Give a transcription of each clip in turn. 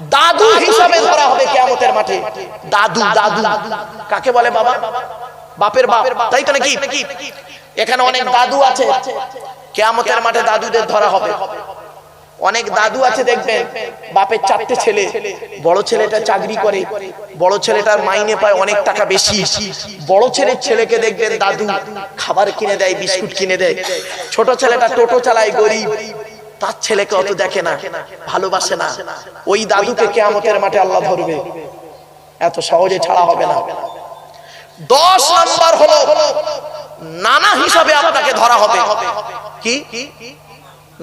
দাদু হিসাবে ধরা হবে কেয়ামতের মাঠে। দাদু দাদু কাকে বলে বাবা? বাপের বাপ। তাই তো নাকি? এখানে অনেক দাদু আছে। কেয়ামতের মাঠে দাদুদের ধরা হবে। অনেক দাদু আছে দেখবেন। বাপের চারটে ছেলে। বড় ছেলেটা চাকরি করে। বড় ছেলেটার মাইনে পায় অনেক টাকা বেশি। বড় ছেলের ছেলেকে দেখবেন দাদু খাবার কিনে দেয় বিস্কুট কিনে দেয়। ছোট ছেলেটা টোটো চালায় গরিব। তার ছেলেকে অত দেখে না ভালোবাসে না। ওই দাদুকে কেয়ামতের মাঠে আল্লাহ ধরবে। এত সহজে ছাড়া হবে না। দশ নাম্বার হলো নানা হিসাবে আপনাকে ধরা হবে। কি?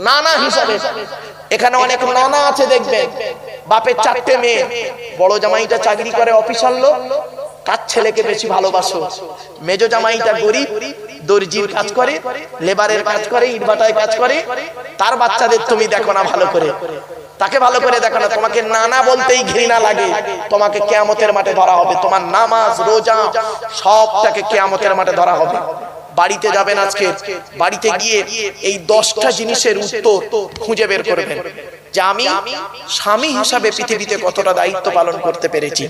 নানা হিসাবে। এখানে অনেক নানা আছে দেখবেন। বাপের চারটে মেয়ে। বড় জামাইটা চাকরি করে অফিসার লোক। কার ছেলেকে বেশি ভালোবাসো। মেজো জামাইটা গরিব দর্জির কাজ করে লেবারের কাজ করে ইটভাটায় কাজ করে তার বাচ্চাদের তুমি দেখো না ভালো করে। তাকে ভালো করে দেখো না তোমাকে নানা বলতেই ঘৃণা লাগে। তোমাকে কেয়ামতের মাঠে ধরা হবে তোমার নামাজ রোজা সবটাকে কেয়ামতের মাঠে ধরা হবে। বাড়িতে যাবেন আজকে, বাড়িতে গিয়ে এই দশটা জিনিসের উত্তর খুঁজে বের করবেন যে আমি স্বামী হিসাবে পৃথিবীতে কতটা দায়িত্ব পালন করতে পেরেছি,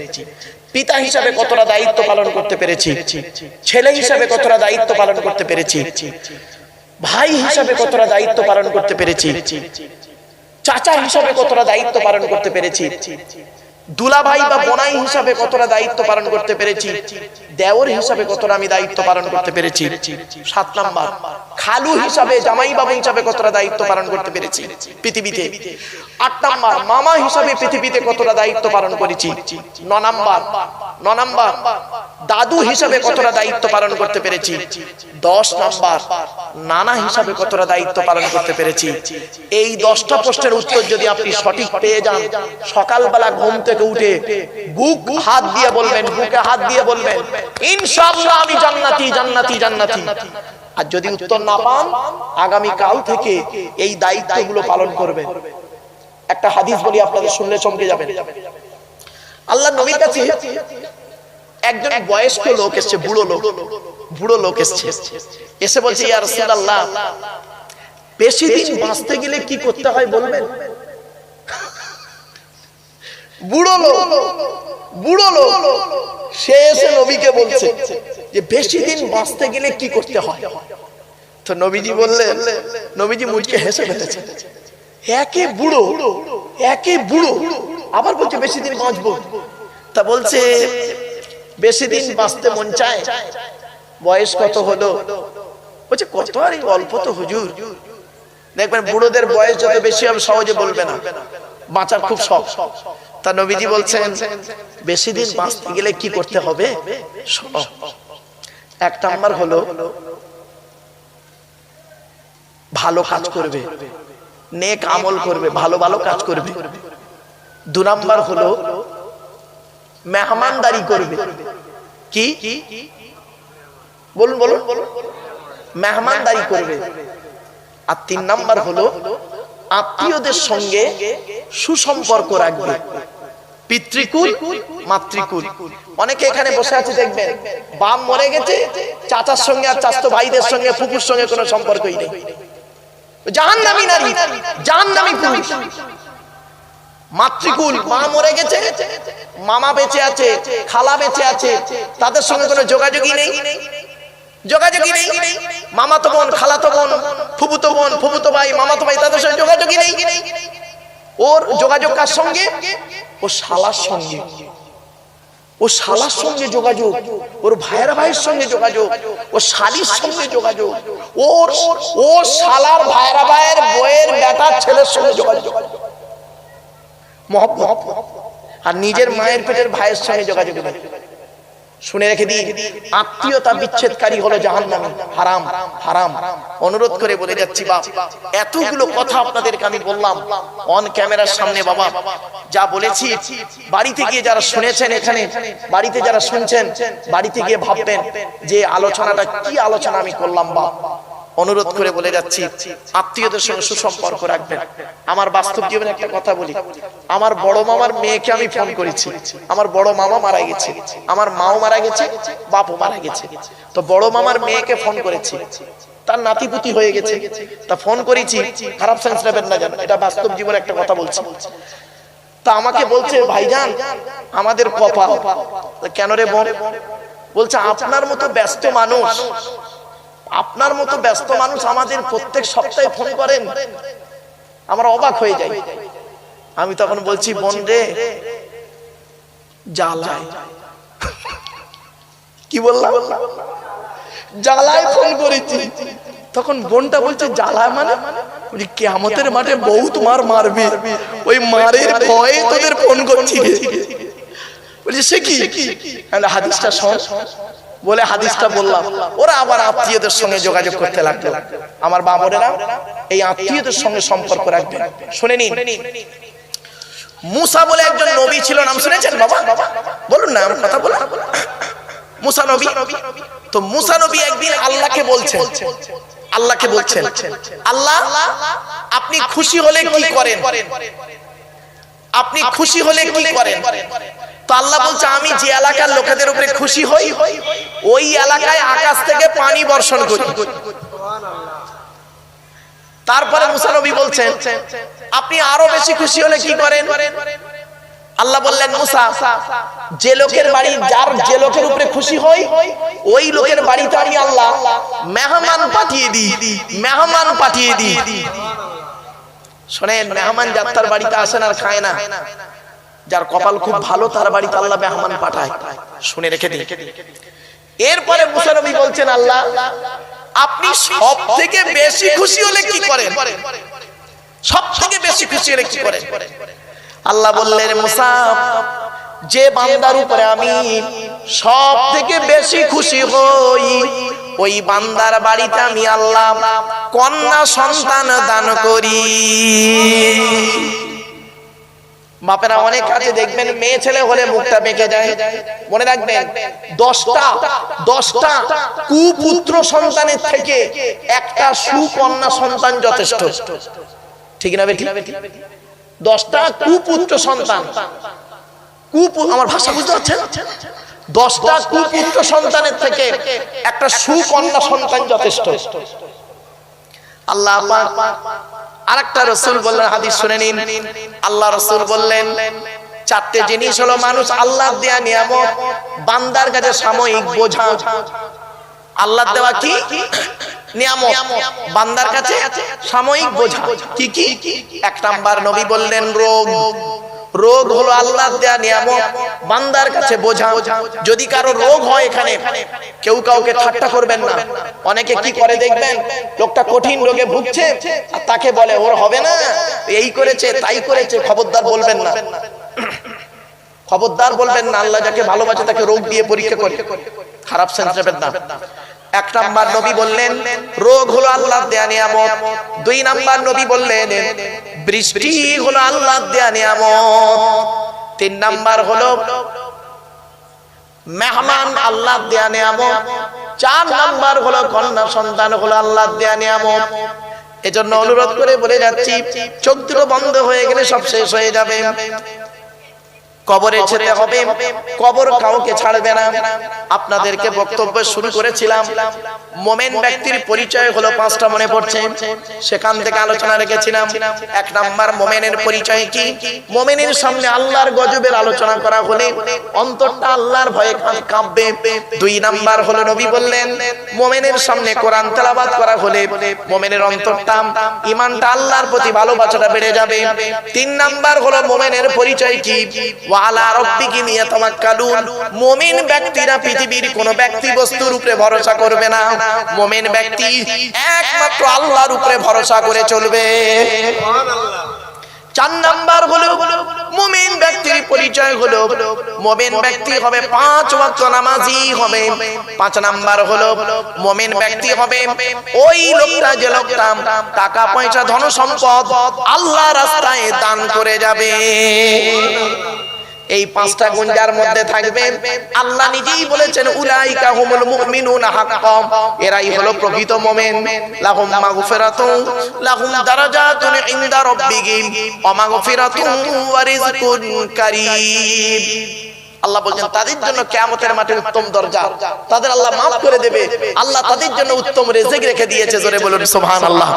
পিতা হিসাবে কতটা দায়িত্ব পালন করতে পেরেছি, ছেলে হিসাবে কতটা দায়িত্ব পালন করতে পেরেছি, ভাই হিসাবে কতটা দায়িত্ব পালন করতে পেরেছি, চাচা হিসাবে কতটা দায়িত্ব পালন করতে পেরেছি দুলাভাই বা বনাই হিসাবে কতটা দায়িত্ব পালন করতে পেরেছি? দেওর হিসাবে কতটা আমি দায়িত্ব পালন করতে পেরেছি? সাত নাম্বার। খালু হিসাবে জামাই বাবু হিসাবে কতটা দায়িত্ব পালন করতে পেরেছি? পৃথিবীতে। আট নাম্বার মামা হিসাবে পৃথিবীতে কতটা দায়িত্ব পালন করেছি? ন নাম্বার। ন নাম্বার। দাদু হিসাবে কতটা দায়িত্ব পালন করতে পেরেছি? দশ নাম্বার, নানা হিসাবে কতটা দায়িত্ব পালন করতে পেরেছি? এই দশটা প্রশ্নের উত্তর যদি আপনি সঠিক পেয়ে যান, সকালবেলা ঘুম থেকে উঠে বুক হাত দিয়ে বলবেন, বুকে হাত দিয়ে বলবেন, ইনশাআল্লাহ আমি জান্নাতি জান্নাতি জান্নাতি। আর যদি উত্তর না পান আগামী কাল থেকে এই দায়িত্বগুলো পালন করবেন। একটা হাদিস বলি, আপনাদের শুনলে চমকে যাবেন। আল্লাহ নবীর কাছে একজন বয়স্ক লোক এসছে, বুড়ো লোক বুড়ো লোক এসছে। এসে বলছে, ইয়া রাসূলুল্লাহ, বেশি দিন বাঁচতে গেলে কি করতে হয় বলবেন? বুড়ো বুড়ো সে এসে নবীকে যে বাঁচতে গেলে কি করতে হয়? তো নবীজি বললেন, নবীজি হেসে একে বুড়ো একে বুড়ো, আবার বলছে, বেশি দিন বাঁচবো। তা বলছে বেশি দিন বাঁচতে মন চায়। বয়স কত হলো? বলছে কত আর অল্প তো হুজুর? দেখবেন বুড়োদের বয়স যত বেশি হবে সহজে বলবে না। বাঁচার খুব শখ। তা নবীজি বলছেন বেশি দিন বাঁচতে গেলে কি করতে হবে। এক নাম্বার হলো ভালো কাজ করবে। নেক আমল করবে ভালো ভালো কাজ করবে। দু নাম্বার হলো মেহমানদারি করবে। কি? বলুন বলুন। মেহমানদারি করবে। আর তিন নাম্বার হলো, আত্মীয়দের সঙ্গে সুসম্পর্ক রাখবে। পিতৃকুল, মাতৃকুল। অনেকে এখানে বসে আছে, দেখবেন বাম মরে গেছে, চাচার সঙ্গে আর চাচতো ভাইদের সঙ্গে ফুকুর সঙ্গে কোনো সম্পর্কই নেই। জাহান্নামী নারী, জাহান্নামী পুরুষ। মাতৃকুল, মা মরে গেছে, মামা বেঁচে আছে, খালা বেঁচে আছে, তাদের সঙ্গে কোনো যোগাযোগই নেই। যোগাযোগই নেই। মামা তো বোন, খালা তো বোন ফুবুতো বোন ফুবুতো ভাই, মামা তো ভাই, তাদের সঙ্গে যোগাযোগই নেই। ওর যোগাযোগ কার সঙ্গে? ও শালার সঙ্গে। ও শালার সঙ্গে যোগাযোগ, ওর ভাইয়ের ভাইয়ের সঙ্গে যোগাযোগ, ও শালির সঙ্গে যোগাযোগ, ওর ও শালার ভাইয়ের ভাইয়ের বইয়ের বেটার ছেলের সঙ্গে যোগাযোগ। মহব্বত। আর নিজের মায়ের পেটের ভাইয়ের সঙ্গে যোগাযোগ নেই শুনে রেখে দিন আত্মীয়তা বিচ্ছেদকারী হলো জাহান্নামী। হারাম হারাম অনুরোধ করে বলে যাচ্ছি বাপ এতগুলো কথা আপনাদেরকে আমি বললাম। অন ক্যামেরার সামনে বাবা যা বলেছি বাড়িতে গিয়ে যারা শুনেছেন এখানে বাড়িতে যারা শুনছেন বাড়িতে গিয়ে ভাববেন যে আলোচনাটা কি আলোচনা আমি করলাম বাপ। অনুরোধ করে বলে যাচ্ছি, আত্মীয়দের সঙ্গে সুসম্পর্ক রাখবেন। আমার বাস্তব জীবনে একটা কথা বলি। আমার বড় মামার মেয়েকে আমি ফোন করেছি। আমার বড় মামা মারা গেছে। আমার মাও মারা গেছে, বাপও মারা গেছে। তো বড় মামার মেয়েকে ফোন করেছি। তার নাতিপুতি হয়ে গেছে। তা ফোন করেছি, খারাপ সেন্স নেবেন না জানো এটা বাস্তব জীবনে একটা কথা বলছি। তা আমাকে বলছে, ভাইজান, আমাদের কপাল। কেন রে বলছে, আপনার মতো ব্যস্ত মানুষ আপনার মতো ব্যস্ত মানুষ আমাদের প্রত্যেক সপ্তাহে ফোন করেন। আমরা অবাক হয়ে যাই। আমি তখন বলছি, বোন রে কি বললাম? জ্বালায় ফোন করেছি। তখন বোনটা বলছে, জ্বালায় মানে? কেমতের মাঠে বহুত মার মারবে। ওই মারের ভয়ে তোদের ফোন করছি। বলছে, সে কি? হাদিসটা শোন। বলে হাদিসটা বললাম। ওরা আবার আত্মীয়দের সঙ্গে যোগাযোগ করতে লাগল। আমার বাবরেরা এই আত্মীয়দের সঙ্গে সম্পর্ক রাখবেন শুনে নিন। মুসা বলে একজন নবী ছিল, নাম শুনেছেন বাবা? বলুন না, আমার কথা বলুন। মুসা নবী? তো মুসা নবী একদিন আল্লাহকে বলছেন আল্লাহকে বলছেন, আল্লাহ, আপনি খুশি হলে কি করেন? আপনি খুশি হলে কি করেন? তো আল্লাহ বলছে আমি যে এলাকার লোকেদের উপরে খুশি হই ওই এলাকায় আকাশ থেকে পানি বর্ষণ করি। তারপরে মুসা নবী বলছেন আপনি আরও বেশি খুশি হলে কি করেন? আল্লাহ বললেন মুসা যে লোকের বাড়ি যার যে লোকের উপরে খুশি হই ওই লোকের বাড়িতে আমি আল্লাহ মেহমান পাঠিয়ে দিই মেহমান পাঠিয়ে দিই। শোনেন, মেহমান যাত্রার বাড়িতে আসেন আর খায় না। যার কপাল খুব ভালো, তার বাড়িতে আল্লাহ মেহমান পাঠায়। শুনে রেখে দিন। এরপরে মুসারবি বলছেন, আল্লাহ, আপনি সব থেকে বেশি খুশি হলে কি করেন? সব থেকে বেশি খুশি হলে কি করেন? আল্লাহ বললেন, মুসা যে বান্দার উপরে আমি সব থেকে বেশি খুশি হই, ওই বান্দার বাড়িতে আমি আল্লাহ কন্যা সন্তান দান করি। বাপেরা অনেক কাছে দেখবেন, মেয়ে ছেলে হলে মুখটা বেঁকে যায়। মনে রাখবেন, দশটা দশটা কুপুত্র সন্তানের থেকে একটা সুকন্যা সন্তান যথেষ্ট। ঠিক না বেঠিক দশটা কুপুত্র সন্তান। কুপু আমার ভাষা বুঝতে পারছেন? দশটা কুপুত্র সন্তানের থেকে একটা সুকন্যা সন্তান যথেষ্ট। আল্লাহ আর একটা রসুল বললেন হাদিস শুনে নিন। আল্লাহ রসুল বললেন চারটে জিনিস হলো মানুষ আল্লাহ দেয়া নিয়ামত বান্দার কাছে সাময়িক বোঝা। আল্লাহ দেওয়া কি? নিয়ামত। বান্দার কাছে সাময়িক বোঝা। কি কি? এক নাম্বার নবী বললেন রোগ। রোগ হলো আল্লাহ দেয়া নিয়ামত। বান্দার কাছে বোঝা। যদি কারও রোগ হয় এখানে, কেউ কাউকে ঠাট্টা করবেন না। অনেকে কি করে দেখবেন? লোকটা কঠিন রোগে ভুগছে আর তাকে বলে, ওর হবে না। এই করেছে, তাই করেছে, খবরদার বলবেন না। খবরদার বলবেন না, আল্লাহ যাকে ভালোবাসে তাকে রোগ দিয়ে পরীক্ষা করে। খারাপ সেন্স না। এক নাম্বার নবী বললেন, রোগ হলো আল্লাহ দেয়া নিয়ামত। দুই নাম্বার নবী বললেন বৃষ্টি হলো আল্লাহ দেয়া নিয়ামত। তিন নাম্বার হলো মেহমান আল্লাহ দেয়া নিয়ামত। চার নাম্বার হলো কন্যা সন্তান হলো আল্লাহ দেয়া নিয়ামত। এজন্য অনুরোধ করে বলে যাচ্ছি, চোখ দুটো বন্ধ হয়ে গেলে সব শেষ হয়ে যাবে। কবরে ছেড়ে হবে কবর কাউকে ছাড়বে না। আপনাদেরকে বক্তব্য শুরু করেছিলাম। মোমেন ব্যক্তির পরিচয় হলো পাঁচটা মনে পড়ছে। সেখান থেকে আলোচনা রেখেছিলাম। এক নাম্বার মোমেনের পরিচয় কি? মোমেনের সামনে আল্লাহর গজবের আলোচনা করা হলে অন্তরটা আল্লাহর ভয়ে কাঁপবে। দুই নাম্বার হলো নবী বললেন মোমেনের সামনে কোরআন তেলাবাদ করা হলে মোমেনের অন্তরটা ইমানটা আল্লাহর প্রতি ভালোবাসাটা বেড়ে যাবে। তিন নাম্বার হলো মোমেনের পরিচয় কি? ব্যক্তিরা পৃথিবীর ব্যক্তি বস্তুর উপরে ভরসা করবে না। ব্যক্তি একমাত্র আল্লাহর উপরে ভরসা করে চলবে। চার নাম্বার হলো ব্যক্তির পরিচয় হলো, মুমিন ব্যক্তি হবে পাঁচ ওয়াক্ত নামাজি হবে। পাঁচ নাম্বার হলো, মুমিন ব্যক্তি হবে ওই লোকটা যে লোকটা টাকা, পয়সা ধন সম্পদ আল্লাহ রাস্তায় দান করে যাবে। এই পাঁচটা গুঞ্জার মধ্যে থাকবে আল্লাহ নিজেই বলেছেন, উলাইকা হুমুল মুমিনুনা হাক্কাম। এরাই হলো প্রকৃত মুমিন। লাহুম মাগফিরাতুন, লাহুম দারাজাতুন ইনদা রাব্বিহিম। ওয়া মাগফিরাতুন ওয়া রিজকুন কারীম। আল্লাহ বলছেন, তাদের জন্য কেয়ামতের মাঠে উত্তম দরজা। তাদের আল্লাহ মাফ করে দেবে। আল্লাহ তাদের জন্য উত্তম রেজেক রেখে দিয়েছে, জোরে বলুন সুবহান আল্লাহ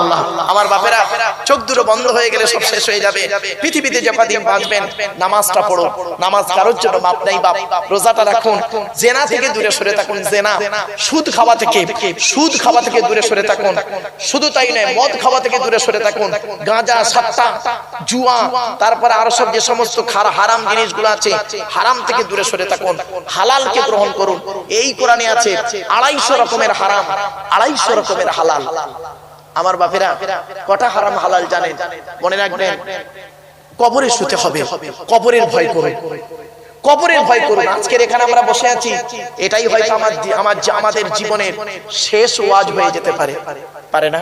আমার বাপেরা, চোখ দুটো বন্ধ হয়ে গেলে সব শেষ হয়ে যাবে। পৃথিবীতে যে কদিন বাঁচবেন, নামাজটা পড়ো। নামাজ কারোর জন্য বাপ নাই, বাপ। রোজাটা রাখুন। জেনা থেকে দূরে সরে থাকুন, জেনা। সুদ খাওয়া থেকে, সুদ খাওয়া থেকে দূরে সরে থাকুন। শুধু তাই নয়, মদ খাওয়া থেকে দূরে সরে থাকুন। গাঁজা সাত্তা জুয়া, তারপরে আরও সব যে সমস্ত হারাম জিনিসগুলো আছে, হারাম থেকে দূরে সরে থাকুন, হালালকে গ্রহণ করুন। এই কোরআনে আছে আড়াইশো রকমের হারাম, আড়াইশো রকমের হালাল। আমার বাপেরা, কটা হারাম হালাল জানেন? মনে রাখবেন, কবরে শুতে হবে, কবরের ভয় করুন কবরের ভয় করুন। আজকের এখানে আমরা বসে আছি। এটাই হয়তো আমার আমার আমাদের জীবনের শেষ ওয়াজ হয়ে যেতে পারে। পারে না?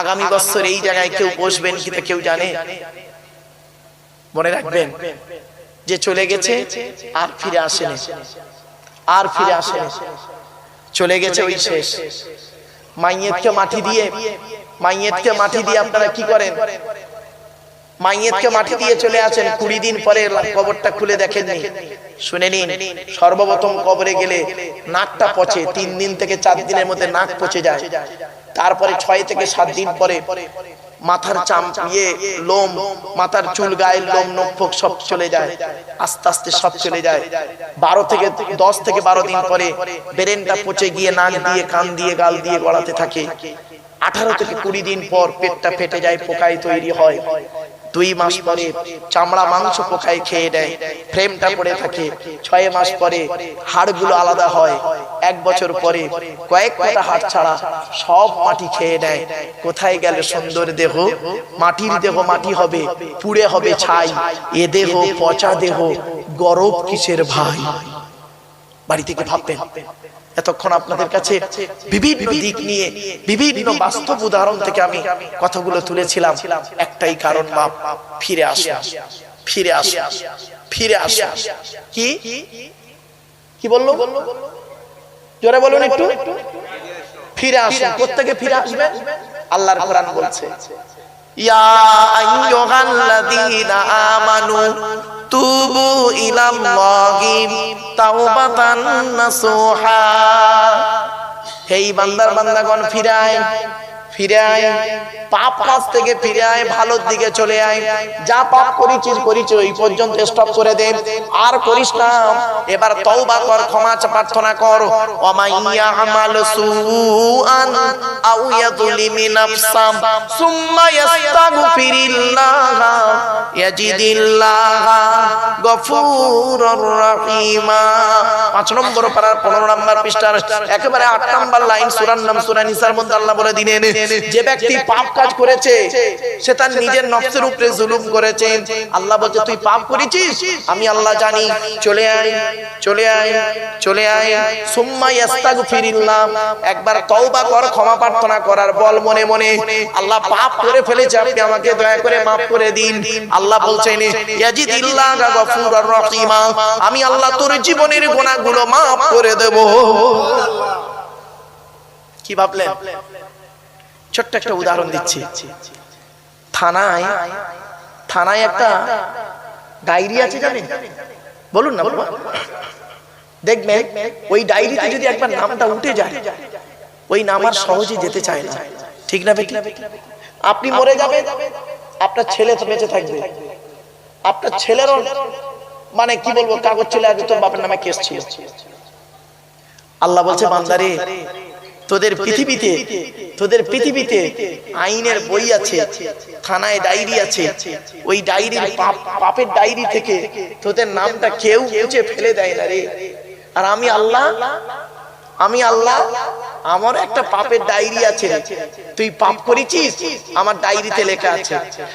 আগামী বছর এই জায়গায় কেউ বসবেন কিনা কেউ জানে? মনে রাখবেন যে চলে গেছে আর ফিরে আসেনি। আর ফিরে আসেনি। চলে গেছে ওই শেষ। মাইয়েতকে মাটি দিয়ে মাইয়েতকে মাটি দিয়ে আপনারা কি করেন? মাইয়েতকে মাটি দিয়ে চলে আসেন। কুড়ি দিন পরে কবরটা খুলে দেখেননি। শুনে নিন সর্বপ্রথম কবরে গেলে নাকটা পচে। তিন দিন থেকে চার দিনের মধ্যে নাক পচে যায়। তারপরে ছয় থেকে সাত দিন পরে মাথার চাম ইয়ে লোম, মাথার চুল গায়ে লোম নখ সব চলে যায়। আস্তে আস্তে সব চলে যায়। বারো থেকে দশ থেকে বারো দিন পরে বেরেনটা পচে গিয়ে নাক দিয়ে, কান দিয়ে, গাল দিয়ে গড়াতে থাকে। আঠারো থেকে কুড়ি দিন পর পেটটা ফেটে যায়, পোকায় তৈরি হয়। দুই মাস পরে চামড়া, মাংস পোকায় খেয়ে দেয় ফ্রেমটা পড়ে থাকে। ছয় মাস পরে হাড়গুলো আলাদা হয়। এক বছর পরে কয়েক কটা হাড় ছাড়া সব মাটি খেয়ে নেয়। কোথায় গেলে সুন্দর দেহ? মাটির দেহ মাটি হবে, পুড়ে হবে ছাই। এ দেহ পচা দেহ, গরব কিসের ভাই? বাড়ি থেকে ভাববেন। এতক্ষণ আপনাদের কাছে বিভিন্ন দিক নিয়ে বিভিন্ন বাস্তব উদাহরণ থেকে আমি কথাগুলো তুলেছিলাম। একটাই কারণ বাপ ফিরে আসে ফিরে আসে ফিরে আসে কি? কি? বলল? জোরে বলুন একটু। ফিরে আসেন। কোত্থেকে ফিরে আসবেন? আল্লাহর কোরআন বলছে ইয়া আইয়ুহাল্লাযীনা আমানু তুবু ইলাল্লাহি তাওবাতান নাসুহা। হেই বান্দার বান্দাগণ ফিরায় ফিরে আয়। পাপ কাজ থেকে ফিরে আয়, ভালোর দিকে চলে আয়। যা পাপ করেছিস করিস ওই পর্যন্ত স্টপ করে দে। আর করিস না। এবার তওবা কর, ক্ষমা প্রার্থনা কর। ওমাইয়া আমাল সুআন আও ইয়াযলিমি নাফসাম। সুম্মা ইয়াস্তাগফিরিল্লাহ ইয়াজিদিল্লাহ গফুরুর রহিমা। পাঁচ নম্বর পারার পনেরো নম্বর পৃষ্ঠার একেবারে আট নম্বর লাইন, সুরার নাম সুরা নিসার মধ্যে আল্লাহ বলে দিনে দিলেন। যে ব্যক্তি পাপ কাজ করেছে সে তার নিজের নফসের উপরে জুলুম করেছে। আল্লাহ বলছে তুই পাপ করেছিস? আমি আল্লাহ জানি। চলে আয় চলে আয় চলে আয় সুম্মা ইয়াস্তাগফিরিল্লাহ। একবার তওবা কর ক্ষমা প্রার্থনা করার বল মনে মনে। আল্লাহ পাপ করে ফেলেছে আপনি আমাকে দয়া করে মাফ করে দিন। আল্লাহ বলছেন ইয়াজিদিল্লাহ গফুরুর রহিমা। আমি আল্লাহ তোর জীবনের গুনাহগুলো মাফ করে দেব। কি ভাবলেন? ছোট্ট একটা উদাহরণ দিচ্ছি। থানায় থানায় একটা ডায়েরি আছে জানেন? বলুন না বাবা দেখবেন ওই ডায়েরিতে যদি একবার নামটা উঠে যায় ওই নাম আর সহজে যেতে চায় না। ঠিক না বেটি? আপনি মরে যাবেন আপনার ছেলে তো বেঁচে থাকবে। আপনার ছেলেরও মানে কি বলব কাগজ ছেলে আগে তোর বাপের নামে কেস ছিল। আল্লাহ বলছে বান্দারে তোদের পৃথিবীতে তোদের পৃথিবীতে আইনের বই আছে থানায় ডায়েরি আছে ওই ডায়েরির পাপ পাপের ডায়েরি থেকে তোদের নামটা কেউ মুছে ফেলে দেয় না রে। আর আমি আল্লাহ আমি আল্লাহ আমার একটা পাপের ডায়েরি আছে। তুই পাপ করেছিস? আমার ডায়েরিতে লেখা আছে।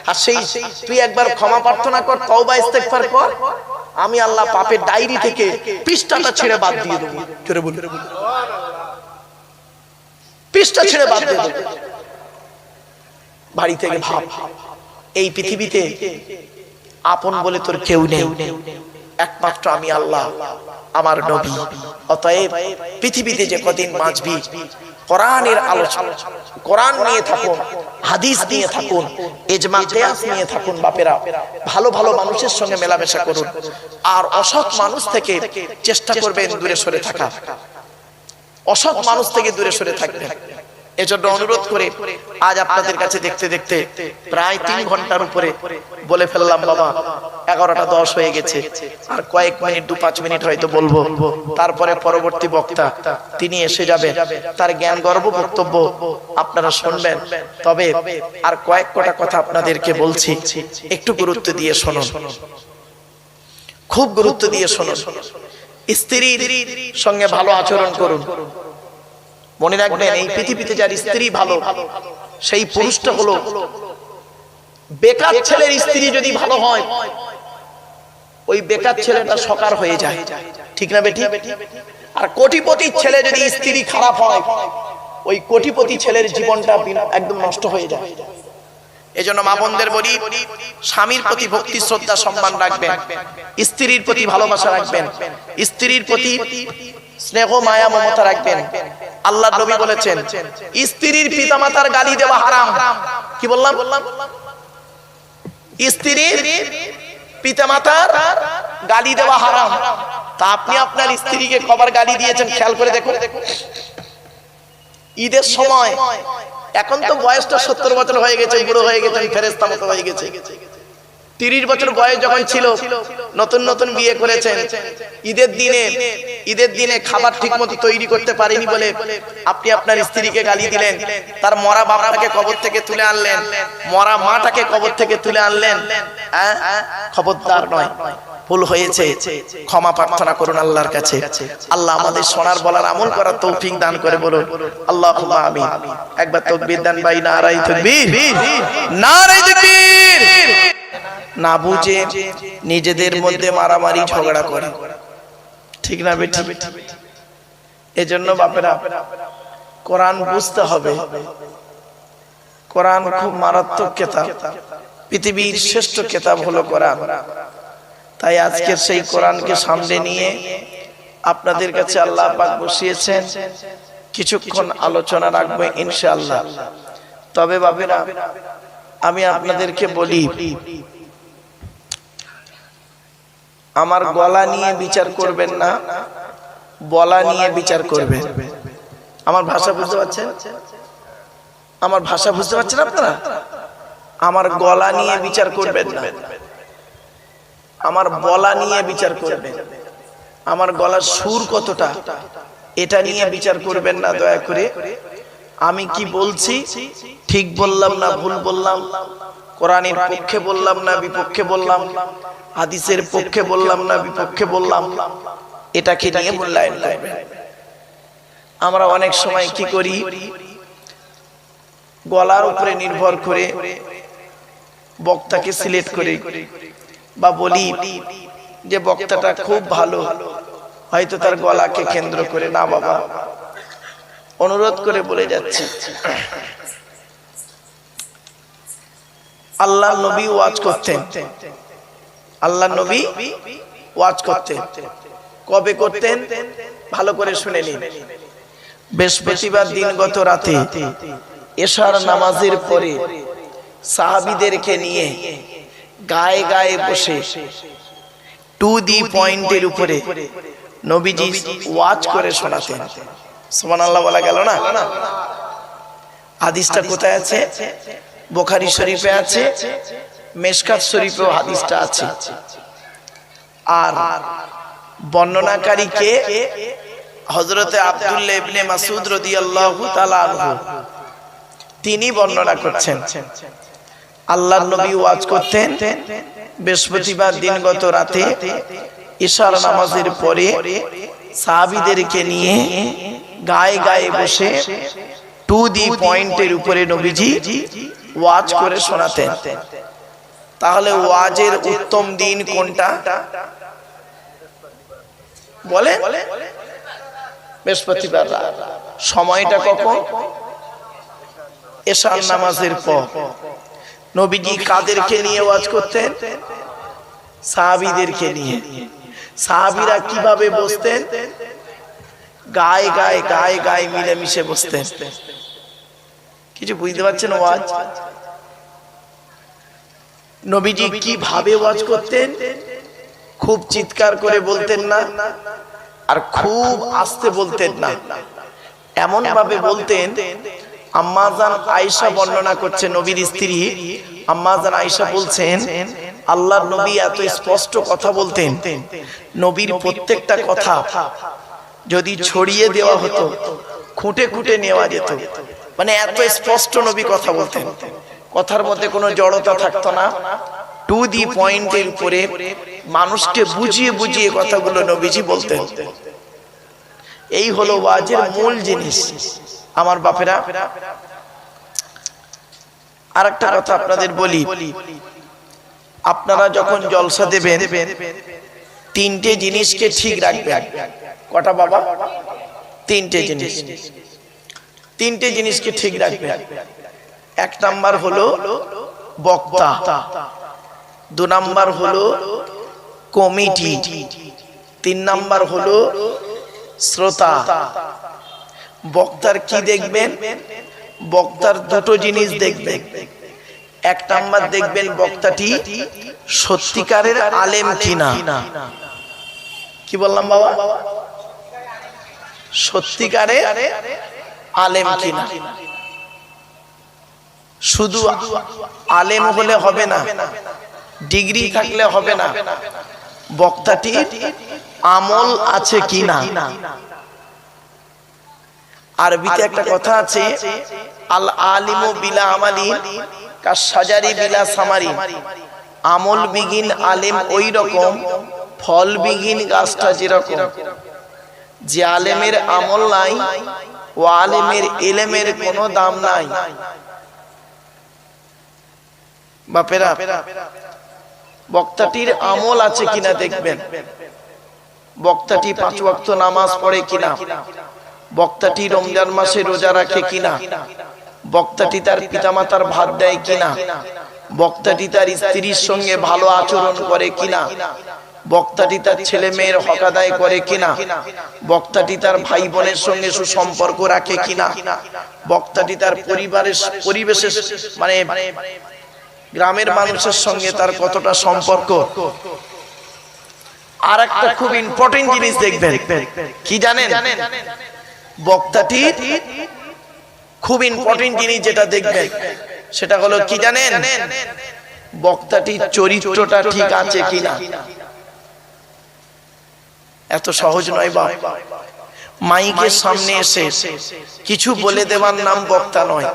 আর সেই তুই একবার ক্ষমা প্রার্থনা কর তওবা ইস্তেগফার কর। আমি আল্লাহ পাপের ডায়েরি থেকে পৃষ্ঠাটা ছেড়ে বাদ দিয়ে দেবো। জোরে বল পৃষ্ঠা ছেড়ে বাদ দিয়ে দেবো বাড়ি থেকে ভাব। এই পৃথিবীতে আপন বলে তোর কেউ নেই। একমাত্র আমি আল্লাহ আমার নবী। অতএব পৃথিবীতে যে কদিন বাঁচবি কোরআনের আলোচনা কোরআন নিয়ে থাকুন হাদিস নিয়ে থাকুন এজমা কেয়াস নিয়ে থাকুন বাপেরা। ভালো ভালো মানুষের সঙ্গে মেলামেশা করুন। আর অসৎ মানুষ থেকে চেষ্টা করবেন দূরে সরে থাকা। অসৎ মানুষ থেকে দূরে সরে থাকবেন। এজন্য অনুরোধ করে আজ আপনাদের কাছে দেখতে দেখতে প্রায় তিন ঘণ্টার উপরে বলে ফেললাম বাবা এগারোটা দশ হয়ে গেছে। আর কয়েক মিনিট দু পাঁচ মিনিট হয়তো বলব। তারপরে পরবর্তী বক্তা তিনি এসে যাবেন তার জ্ঞান গর্ব বক্তব্য আপনারা শুনবেন। তবে আর কয়েক কটা কথা আপনাদেরকে বলছি। একটু গুরুত্ব দিয়ে শোনো খুব গুরুত্ব দিয়ে শুনুন। স্ত্রীর সঙ্গে ভালো আচরণ করুন। মনে রাখবেন, এই পৃথিবীতে যার স্ত্রী ভালো, সেই পুরুষটা হলো বেকার ছেলের স্ত্রী যদি ভালো হয়, ওই বেকার ছেলেটা সকার হয়ে যায়। ঠিক না বেটি আর কোটিপতির ছেলে যদি স্ত্রী খারাপ হয়, ওই কোটিপতি ছেলের জীবনটা বিনা- একদম নষ্ট হয়ে যায়। এজন্য মা বোনদের বলি, স্বামীর প্রতি ভক্তি, শ্রদ্ধা, সম্মান রাখবেন। স্ত্রীর প্রতি ভালোবাসা রাখবেন। স্ত্রীর প্রতি স্নেহ, মায়া, মমতা রাখবেন। আল্লাহ বলেছেন, স্ত্রীর পিতামাতার গালি দেওয়া হারাম। কি বললাম? স্ত্রীর পিতামাতার গালি দেওয়া হারাম। তা আপনি আপনার স্ত্রীকে কবার গালি দিয়েছেন, খেয়াল করে দেখুন। ঈদের সময় এখন তো বয়সটা সত্তর বছর হয়ে গেছে বুড়ো হয়ে গেছে ফেরেস্তা মতো হয়ে গেছে। তিরিশ বছর বয়স যখন ছিল, নতুন নতুন বিয়ে করেছেন। ঈদের দিনে ঈদের দিনে খাবার ঠিক মতো তৈরি করতে পারেনি বলে আপনি আপনার স্ত্রীকে গালি দিলেন। তার মরা বাবাটাকে কবর থেকে তুলে আনলেন। মরা মাটাকে কবর থেকে তুলে আনলেন? খবরদার নয়। ভুল হয়েছে। ক্ষমা প্রার্থনা করুন আল্লাহর কাছে। আল্লাহ আমাদের সোনার বলার আমল করার তৌফিক দান করে বলুন। আল্লাহ আমি একবার তকবীর দান ভাই নারাই তকবীর। নারাই তকবীর। না বুঝে নিজেদের মধ্যে মারামারি ঝগড়া করে। ঠিক না বেটি? এজন্য বাপেরা কোরআন বুঝতে হবে। কোরআন খুব মারাত্মক কেতাব। পৃথিবীর শ্রেষ্ঠ কেতাব হলো কোরআন। তাই আজকের সেই কোরআনকে সামনে নিয়ে আপনাদের কাছে আল্লাহ পাক বসিয়েছেন। কিছুক্ষণ আলোচনা রাখব ইনশাআল্লাহ। তবে বাবেরা আমি আপনাদেরকে বলি আমার গলা নিয়ে বিচার করবেন না। বলা নিয়ে বিচার করবেন। আমার ভাষা বুঝতে পারছেন? আমার ভাষা বুঝতে পারছেন আপনারা? আমার গলা নিয়ে বিচার করবেন না। আমার বলা নিয়ে বিচার করবেন। আমার গলার সুর কতটা? এটা নিয়ে বিচার করবেন না দয়া করে। আমি কি বলছি? ঠিক বললাম না ভুল বললাম? কোরআনের পক্ষে বললাম না, বিপক্ষে বললাম, হাদিসের পক্ষে বললাম না, বিপক্ষে বললাম, এটাকে নিয়ে মূল্যায়ন করবেন। আমরা অনেক সময় কি করি? গলার উপরে নির্ভর করে বক্তাকে সিলেক্ট করে বা বলি যে বক্তাটা খুব ভালো, হয়তো তার গলাকে কেন্দ্র করে, না বাবা। অনুরোধ করে বলে যাচ্ছি। আল্লাহ নবী ওয়াজ করতেন। আল্লাহ নবী ওয়াজ করতেন। কবে করতেন? ভালো করে শুনে নিন। বৃহস্পতিবার দিন গত রাতে এশার নামাজের পরে সাহাবিদেরকে নিয়ে গায়ে গায়ে বসে টু দি পয়েন্টের উপরে নবীজি ওয়াজ করে শোনাতেন। সুমান আল্লাহ বলা গেল না? হাদিসটা কোথায় আছে? বোখারি শরীফে আছে, মেশকাত শরীফেও হাদিসটা আছে। আর বর্ণনাকারী কে হজরতে আব্দুল্লাহ ইবনে মাসুদ রাদিয়াল্লাহু তাআলা তিনি বর্ণনা করছেন, আল্লাহর নবী ওয়াজ করতেন, বৃহস্পতিবার দিনগত রাতে ঈশার নামাজের পরে সাহাবীদেরকে নিয়ে গায়ে গায়ে বসে টু দি পয়েন্টের উপরে নবীজি ওয়াজ করে শোনাতেন। তাহলে ওয়াজের উত্তম দিন কোনটা? বলে বৃহস্পতিবার সময়টা কখন? এশার নামাজের পর। নবীজি কাদেরকে নিয়ে ওয়াজ করতেন? সাহাবিদেরকে নিয়ে। সাহাবিরা কীভাবে বসতেন? গায়ে গায়ে গায়ে গায়ে মিলেমিশে বসতেন। কিছু বুঝতে পারছেন ওয়াজ? নবীজি কীভাবে ওয়াজ করতেন? খুব চিৎকার করে বলতেন না আর খুব আস্তে বলতেন না। এমন ভাবে বলতেন আম্মাজান আয়েশা বর্ণনা করছে নবীর স্ত্রী। আম্মাজান আয়েশা বলছেন, আল্লাহর নবী এত স্পষ্ট কথা বলতেন। নবীর প্রত্যেকটা কথা যদি ছড়িয়ে দেওয়া হতো, খুঁটে খুঁটে নেওয়া যেত। মানে এত স্পষ্ট নবী কথা বলতেন। কথার মধ্যে কোনো জড়তা থাকতো না। টু দি পয়েন্টের উপরে মানুষকে বুঝিয়ে বুঝিয়ে কথাগুলো নবীজি বলতেন। এই হলো ওয়াজের মূল জিনিস। আমার বাপেরা। আর একটা কথা আপনাদের বলি। আপনারা যখন জলসা দেবেন তিনটে জিনিসকে ঠিক রাখবেন। কটা বাবা? তিনটে জিনিস। তিনটে জিনিসকে ঠিক রাখবেন এক নাম্বার হলো বক্তা। দু নাম্বার হলো কমিটি। তিন নাম্বার হলো শ্রোতা। বক্তার কি দেখবেন? বক্তার দুটো জিনিস দেখবেন। এক নাম্বার দেখবেন বক্তাটি সত্যিকারের আলেম কিনা। কি বললাম বাবা? সত্যিকারের আলেম কিনা? শুধু আলেম হলে হবে না, ডিগ্রি থাকলে হবে না। বক্তাটি আমল আছে কিনা? আরবিতে একটা কথা আছে, আল আলিমু বিলা আমালি কা সাজারি বিলা সামারি। আমল বিগিন আলেম ওই রকম, ফল বিগিন গাছটা যেরকম। যে আলেমের আমল নাই ও আলেমের এলেমের কোনো দাম নাই। বাপেরা, বক্তাটির আমল আছে কিনা দেখবেন? বক্তাটি পাঁচ ওয়াক্ত নামাজ পড়ে কিনা? বক্তাটি রমজান মাসে রোজা রাখে কিনা? বক্তাটি তার পিতামাতার ভাত দেয় কিনা? বক্তাটি তার স্ত্রীর সঙ্গে ভালো আচরণ করে কিনা? বক্তাটি তার ছেলে মেয়ের হক আদায় করে কিনা? বক্তাটি তার ভাই বোনের সঙ্গে সুসম্পর্ক রাখে কিনা? বক্তাটি তার পরিবারের পরিবেশের মানে গ্রামের মানুষের সঙ্গে তার কতটা সম্পর্ক? আর একটা খুব ইম্পর্টেন্ট জিনিস দেখবেন। কি জানেন? বক্তাটি খুব ইম্পর্টেন্ট জিনিস যেটা দেখবেন, সেটা হলো কি জানেন? বক্তাটির চরিত্রটা ঠিক আছে কিনা? এত সহজ নয় বা মাইকের সামনে এসে কিছু বলে দেওয়ার নাম বক্তা নয়।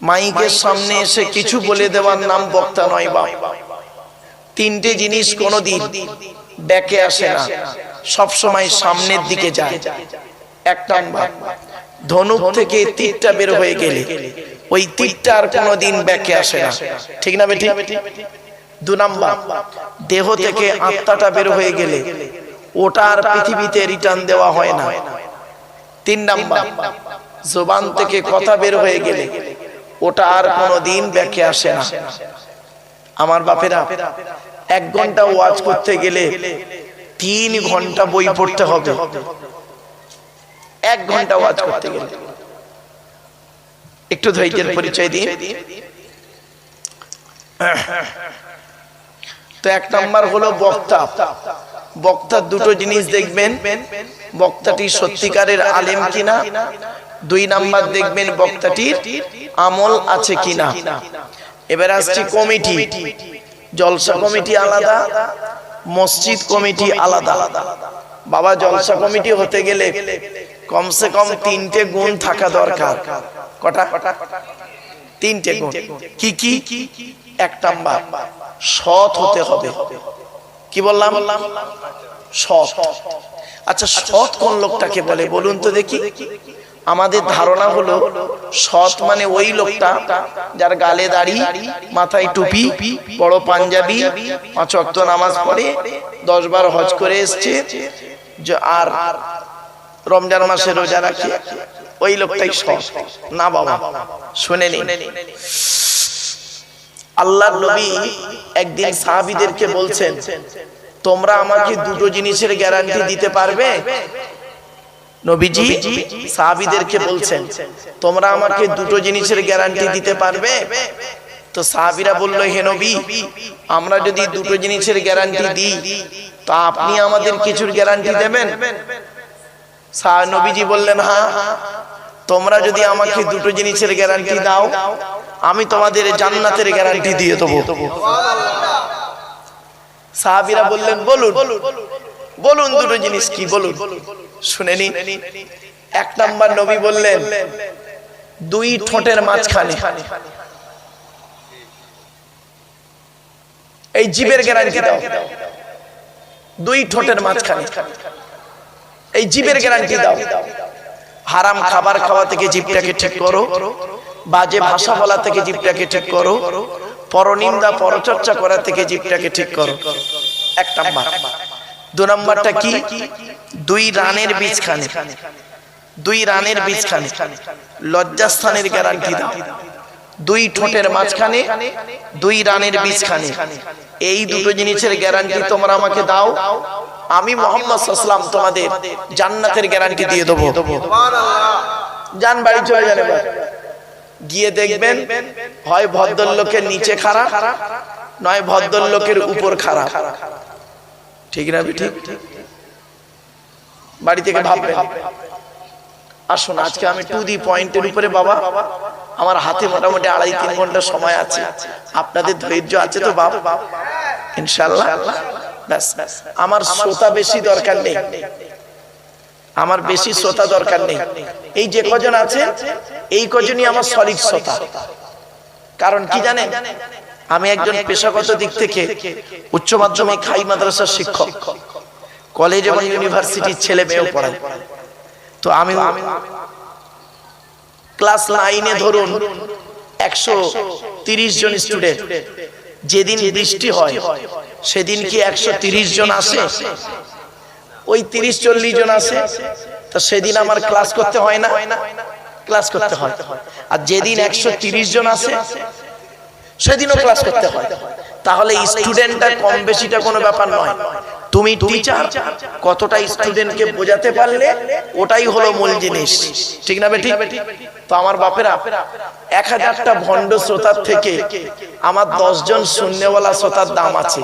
মাইকের সামনে এসে কিছু বলে দেওয়ার নাম বক্তা নয় বা তিনটে জিনিস কোনোদিন ব্যাকে আসে না, সব সময় সামনের দিকে যায়। এক নাম্বার, ধনুক থেকে তীরটা বের হয়ে গেলে ওই তীরটা আর কোনোদিন ব্যাকে আসে না। ঠিক না বেটি দু নাম্বার দেহ থেকে আত্মাটা বের হয়ে গেলে ওটা আর পৃথিবীতে রিটার্ন দেওয়া হয় না। তিন নাম্বার জোবান থেকে কথা বের হয়ে গেলে ওটা আর কোনোদিন ব্যাকে আসে না। আমার বাপেরা এক ঘণ্টা ওয়াজ করতে গেলে তিন ঘণ্টা বই পড়তে হবে। এক ঘণ্টা ওয়াজ করতে গেলে। একটু ধৈর্যের পরিচয় দিন। তো এক নাম্বার হলো বক্তা। বক্তার দুটো জিনিস দেখবেন। বক্তাটি সত্যিকারের আলেম কিনা? দুই নাম্বার দেখবেন বক্তাটির আমল আছে কিনা। এবার আসছি কমিটি। জলসা কমিটি আলাদা, মসজিদ কমিটি আলাদা আলাদা। বাবা, জলসা কমিটি হতে গেলে কমসে কম তিনটে গুণ থাকা দরকার। কটা? তিনটে গুণ। কি কি? এক নাম্বার। সৎ হতে হবে। কি বললাম? সৎ। আচ্ছা সৎ কোন লোকটাকে বলে? বলুন তো দেখি। আমাদের ধারণা হলো, সৎ মানে ওই লোকটা যার গালে দাড়ি, মাথায় টুপি, বড় পাঞ্জাবি, পাঁচ অক্ত নামাজ পড়ে, দশ বার হজ করে এসছে। আর রমজান মাসে রোজা রাখে, ওই লোকটাই সৎ। না বাবা, শুনে নি আল্লাহ নবী একদিন সাহাবিদেরকে বলছেন, তোমরা আমাকে দুটো জিনিসের গ্যারান্টি দিতে পারবে? বলছেন, তোমরা আমাকে দুটো জিনিসের গ্যারান্টি দিতে পারবে? তো সাহাবিরা বলল, হে নবী, আমরা যদি দুটো জিনিসের গ্যারান্টি দিই, তো আপনি আমাদের কিছুর গ্যারান্টি দেবেন? নবীজি বললেন হ্যাঁ তোমরা যদি আমাকে দুটো জিনিসের গ্যারান্টি দাও আমি তোমাদের জান্নাতের গ্যারান্টি দিয়ে দেবো। সাহাবিরা বললেন, বলুন বলুন দুটো জিনিস কি, বলুন। শুনেনি এক নাম্বার নবী বললেন, দুই ঠোঁটের মাঝখানে। এই জীবের গ্যারান্টি দাও। দুই ঠোঁটের মাঝখানে। এই জীবের গ্যারান্টি দাও। হারাম খাবার খাওয়া থেকে জীবটাকে ঠিক করো। বাজে ভাষা বলা থেকে জীবটাকে ঠিক করো। পরনিন্দা পরচর্চা করা থেকে জীবটাকে ঠিক করো। এক নাম্বার। দু নাম্বারটা কি? দুই রানের বীজখানে। দুই রানের বীজখানে। লজ্জাস্থানের গ্যারান্টি দাও। দুই ঠোঁটের মাঝখানে দুই রানের বীজখানে। এই দুটো জিনিসের গ্যারান্টি তোমরা আমাকে দাও। আমি মোহাম্মদ সাল্লাম তোমাদের জান্নাতের গ্যারান্টি দিয়ে দেবো। যান বাড়ি চলে যান এবার। গিয়ে দেখবেন হয় ভদ্রলোকের নিচে খারাপ নয় ভদ্রলোকের উপর খারাপ ঠিক না ঠিক বাড়ি থেকে ভাববেন। আসুন, আজকে আমি টু দি পয়েন্টের উপরে বাবা, আমার হাতে মোটামুটি আড়াই তিন ঘণ্টা সময় আছে। আপনাদের ধৈর্য আছে তো বাবা ইনশাল্লাহ ব্যাস, আমার শ্রোতা বেশি দরকার নেই। আমার বেশি শ্রোতা দরকার নেই। এই যে কজন আছে এই কজনই আমার সলিড শ্রোতা কারণ কি জানেন? আমি একজন পেশাগত দিক থেকে উচ্চ মাধ্যমিক হাই মাদ্রাসার শিক্ষক। কলেজ এবং ইউনিভার্সিটির ছেলে মেয়েও পড়াই তো আমি ক্লাস নাইনে ধরুন একশো তিরিশ জন স্টুডেন্ট যেদিন বৃষ্টি হয় সেদিন কি একশো তিরিশ জন আসে? ওই তিরিশ চল্লিশ জন আসে? তো সেদিন আমার ক্লাস করতে হয় না। ক্লাস করতে হয়। আর যেদিন একশো তিরিশ জন আসে সেদিনও ক্লাস করতে হয়। তাহলে স্টুডেন্টটা কম বেশিটা কোনো ব্যাপার নয়। তুমি টিচার কতটা স্টুডেন্টকে বোঝাতে পারলে ওটাই হলো মূল জিনিস। ঠিক না বেটি? তো আমার বাপেরা এক হাজারটা ভণ্ড শ্রোতার থেকে আমার দশজন শূন্যওয়ালা শ্রোতার দাম আছে।